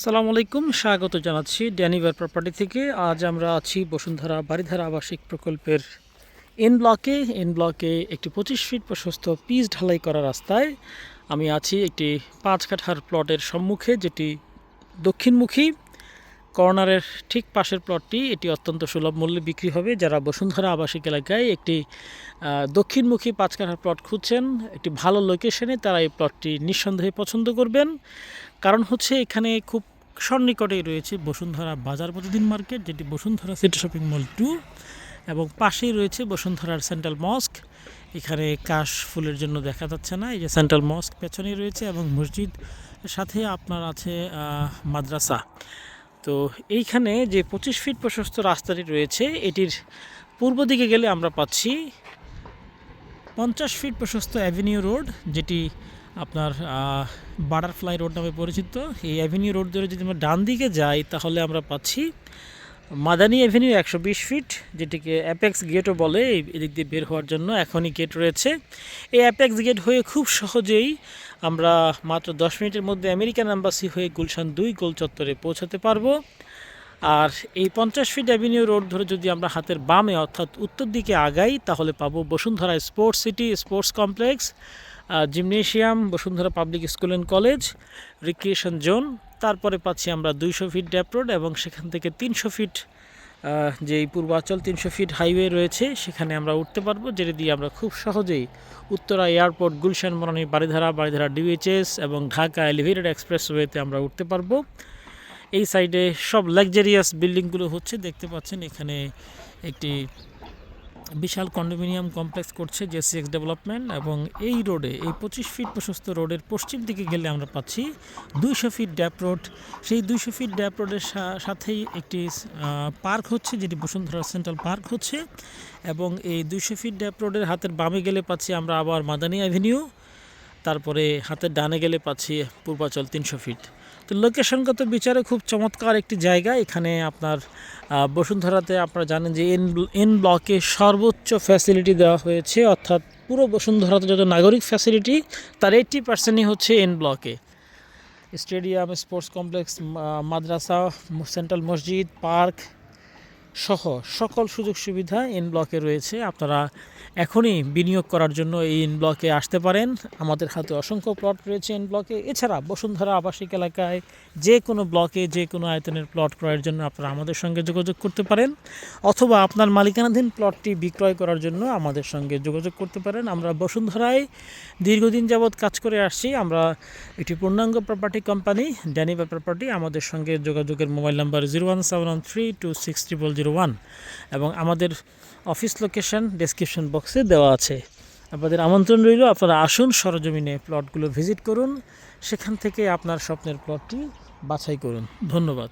সালাম আলাইকুম, স্বাগত জানাচ্ছি ড্যানিভার প্রপার্টি থেকে। আজ আমরা আছি বসুন্ধরা বাড়িধারা আবাসিক প্রকল্পের এন ব্লকে এন ব্লকে একটি পঁচিশ ফিট প্রশস্ত পিচ ঢালাই করা রাস্তায় আমি আছি একটি পাঁচ কাঠার প্লটের সম্মুখে, যেটি দক্ষিণমুখী। কর্নারের ঠিক পাশের প্লটটি এটি অত্যন্ত সুলভ মূল্যে বিক্রি হবে। যারা বসুন্ধরা আবাসিক এলাকায় একটি দক্ষিণমুখী পাঁচ কাঠার প্লট খুঁজছেন, একটি ভালো লোকেশনে তারা এই প্লটটি নিঃসন্দেহে পছন্দ করবেন। কারণ হচ্ছে এখানে খুব সন্নিকটেই রয়েছে বসুন্ধরা বাজার প্রতিদিন মার্কেট, যেটি বসুন্ধরা সিটি শপিং মল টু এবং পাশেই রয়েছে বসুন্ধরার সেন্ট্রাল মস্ক। এখানে কাশ ফুলের জন্য দেখা যাচ্ছে না, এই যে সেন্ট্রাল মস্ক পেছনেই রয়েছে এবং মসজিদ, সাথে আপনার আছে মাদ্রাসা। তো এইখানে যে পঁচিশ ফিট প্রশস্ত রাস্তাটি রয়েছে, এটির পূর্ব দিকে গেলে আমরা পাচ্ছি পঞ্চাশ ফিট প্রশস্ত অ্যাভিনিউ রোড যেটি আপনার বাটারফ্লাই রোড নামে পরিচিত। এই অ্যাভিনিউ রোড ধরে যদি আমরা ডান দিকে যাই, তাহলে আমরা পাচ্ছি মাদানী অ্যাভিনিউ একশো বিশ ফিট, যেটিকে অ্যাপেক্স গেটও বলে এদিক দিয়ে বের হওয়ার জন্য এখনই গেট রয়েছে। এই অ্যাপেক্স গেট হয়ে খুব সহজেই আমরা মাত্র দশ মিনিটের মধ্যে আমেরিকান অ্যাম্বাসি হয়ে গুলশান দুই গোল চত্বরে পৌঁছাতে পারব। আর এই পঞ্চাশ ফিট অ্যাভিনিউ রোড ধরে যদি আমরা হাতের বামে, অর্থাৎ উত্তর দিকে আগাই, তাহলে পাবো Bashundhara sports city sports complex gymnasium, Bashundhara public school and college, recreation zone তারপরে পাচ্ছি আমরা দুইশো ফিট ড্যাপ রোড এবং সেখান থেকে তিনশো ফিট যেই পূর্বাচল তিনশো ফিট হাইওয়ে রয়েছে, সেখানে আমরা উঠতে পারব, যেটা দিয়ে আমরা খুব সহজেই উত্তরা এয়ারপোর্ট গুলশান মরানি বাড়িধারা বাড়িধারা ডিউএইচএস এবং ঢাকা এলিভেটেড এক্সপ্রেসওয়েতে আমরা উঠতে পারব। এই সাইডে সব লাক্সারিয়াস বিল্ডিংগুলো হচ্ছে, দেখতে পাচ্ছেন এখানে একটি বিশাল কন্ডোমিনিয়াম কমপ্লেক্স করছে জেসিএক্স ডেভেলপমেন্ট এবং এই রোডে, এই পঁচিশ ফিট প্রশস্ত রোডের পশ্চিম দিকে গেলে আমরা পাচ্ছি দুইশো ফিট ড্যাপ রোড। সেই দুইশো ফিট ড্যাপ রোডের সাথেই একটি পার্ক হচ্ছে, যেটি বসুন্ধরা সেন্ট্রাল পার্ক হচ্ছে এবং এই দুইশো ফিট ড্যাপ রোডের হাতের বামে গেলে পাচ্ছি আমরা আবার মাদানী অ্যাভিনিউ, তারপরে হাতের ডানে গেলে পাচ্ছি পূর্বাচল তিনশো ফিট। তো লোকেশনগত বিচারে খুব চমৎকার একটি জায়গা। এখানে আপনার বসুন্ধরাতে আপনারা জানেন যে এন এন ব্লকে সর্বোচ্চ ফ্যাসিলিটি দেওয়া হয়েছে। অর্থাৎ পুরো বসুন্ধরাতে যত নাগরিক ফ্যাসিলিটি তার এইট্টি পার্সেন্টই হচ্ছে এন ব্লকে। স্টেডিয়াম, স্পোর্টস কমপ্লেক্স মাদ্রাসা সেন্ট্রাল মসজিদ পার্ক সহ সকল সুযোগ সুবিধা এন ব্লকে রয়েছে। আপনারা এখনই বিনিয়োগ করার জন্য এই এন ব্লকে আসতে পারেন। আমাদের হাতে অসংখ্য প্লট রয়েছে এন ব্লকে এছাড়া বসুন্ধরা আবাসিক এলাকায় যে কোনো ব্লকে, যে কোনো আয়তনের প্লট ক্রয়ের জন্য আপনারা আমাদের সঙ্গে যোগাযোগ করতে পারেন। অথবা আপনার মালিকানাধীন প্লটটি বিক্রয় করার জন্য আমাদের সঙ্গে যোগাযোগ করতে পারেন। আমরা বসুন্ধরায় দীর্ঘদিন যাবৎ কাজ করে আসছি। আমরা একটি পূর্ণাঙ্গ প্রপার্টি কোম্পানি ড্যানিবা প্রপার্টি আমাদের সঙ্গে যোগাযোগের mobile number zero one seven one three two six triple one এবং আমাদের অফিস লোকেশন ডেসক্রিপশন বক্সে দেওয়া আছে। আপনাদের আমন্ত্রণ রইল, আপনারা আসুন সরজমিনে প্লটগুলো ভিজিট করুন, সেখান থেকে আপনার স্বপ্নের প্লটটি বাছাই করুন। ধন্যবাদ।